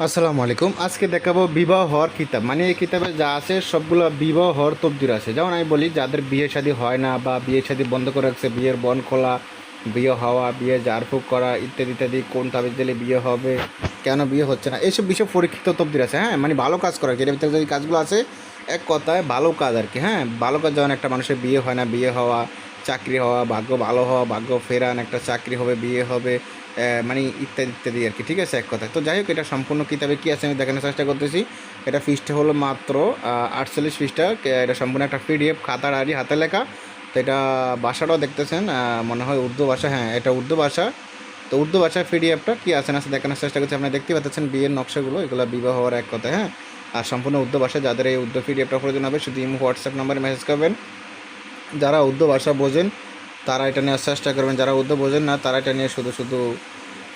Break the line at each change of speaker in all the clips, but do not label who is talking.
আসসালামু আলাইকুম। আজকে দেখাবো বিবাহ হওয়ার কিতাব। মানে এই কিতাবে যা আছে, সবগুলো বিবাহ হওয়ার তবদির আছে। যেমন আমি বলি, যাদের বিয়ে শাদী হয় না বা বিয়ে শাদী বন্ধ করে রাখছে, বিয়ের বন খোলা, বিয়ে হওয়া, বিয়ে জারফুক করা ইত্যাদি ইত্যাদি, কোন তাবিজ দিলে বিয়ে হবে, কেন বিয়ে হচ্ছে না, এইসব বিষয় পরীক্ষিত তবদির আছে। হ্যাঁ মানে ভালো কাজ করা যেটার ভিতরে যদি কাজগুলো আছে, এক কথায় ভালো কাজ আর কি। হ্যাঁ ভালো কাজ যেমন একটা মানুষের বিয়ে হয় না, বিয়ে হওয়া, চাকরি হওয়া, ভাগ্য ভালো হওয়া, ভাগ্য ফেরান, একটা চাকরি হবে, বিয়ে হবে মানে ইত্যাদি ইত্যাদি আর কি, ঠিক আছে, এক কথায়। তো যাই হোক, এটা সম্পূর্ণ কিতাবে কী আছে আমি দেখানোর চেষ্টা করতেছি। এটা ফিসটা হলো মাত্র আটচল্লিশ ফিসটা এটা সম্পূর্ণ একটা পিডিএফ খাতার আরই হাতে লেখা। তো এটা ভাষাটাও দেখতেছেন মনে হয় উর্দু ভাষা হ্যাঁ এটা উর্দু ভাষা। তো উর্দু ভাষার পিডিএফটা কী আছে না দেখানোর চেষ্টা করছি। আপনারা দেখতে পাচ্ছেন বিয়ের নকশাগুলো, এগুলো বিবাহ হওয়ার এক কথা হ্যাঁ। আর সম্পূর্ণ উর্দু ভাষা, যাদের এই উর্দু পিডিএফটা প্রয়োজন হবে, শুধু হোয়াটসঅ্যাপ নাম্বারে মেসেজ করবেন। যারা উর্দু ভাষা বোঝেন তারা এটা নেওয়ার চেষ্টা করবেন। যারা উর্দু বোঝেন না, তারা এটা নিয়ে শুধু শুধু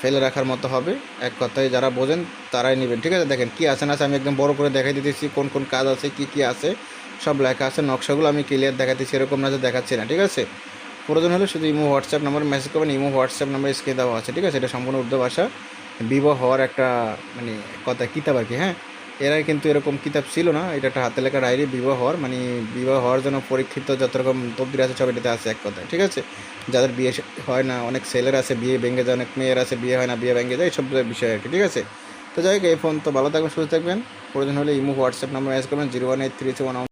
ফেলে রাখার মতো হবে। এক কথায় যারা বোঝেন, তারাই নেবেন। ঠিক আছে, দেখেন কী আছে না আছে আমি একদম বড় করে দেখাই দিতেছি, কোন কোন কাজ আছে, কি কি আছে, সব লেখা আছে। নকশাগুলো আমি ক্লিয়ার দেখাতেছি, এরকম না যে দেখাচ্ছি না, ঠিক আছে? প্রয়োজন হলে শুধু ইমো, হোয়াটসঅ্যাপ নাম্বার মেসেজ করবেন, ইমো, হোয়াটসঅ্যাপ নাম্বার স্ক্রিনে দেওয়া আছে, ঠিক আছে? এটা সম্পূর্ণ উর্দু ভাষা, বিবাহ হওয়ার একটা মানে কথা, কিতাব আর কি হ্যাঁ? এর আগে কিন্তু এরকম কিতাব ছিল না, এটা একটা হাতে লেখা ডায়েরি বিবাহ হওয়ার মানে বিবাহ হওয়ার জন্য পরীক্ষিত যত রকম তবদির আছে, সব এটাতে আছে এক কথায়, ঠিক আছে? যাদের বিয়ে হয় না, অনেক ছেলের আছে, বিয়ে ভেঙে যায়, অনেক মেয়ের আছে, বিয়ে হয় না, বিয়ে ভেঙে যায়, এইসব বিষয় আর কি, ঠিক আছে? তো যাই হোক, এই ফোন তো ভালো থাকবেন, সুস্থ থাকবেন, প্রয়োজন হলে ইমো, হোয়াটসঅ্যাপ নাম্বার মেসেজ করবেন, zero one eight three one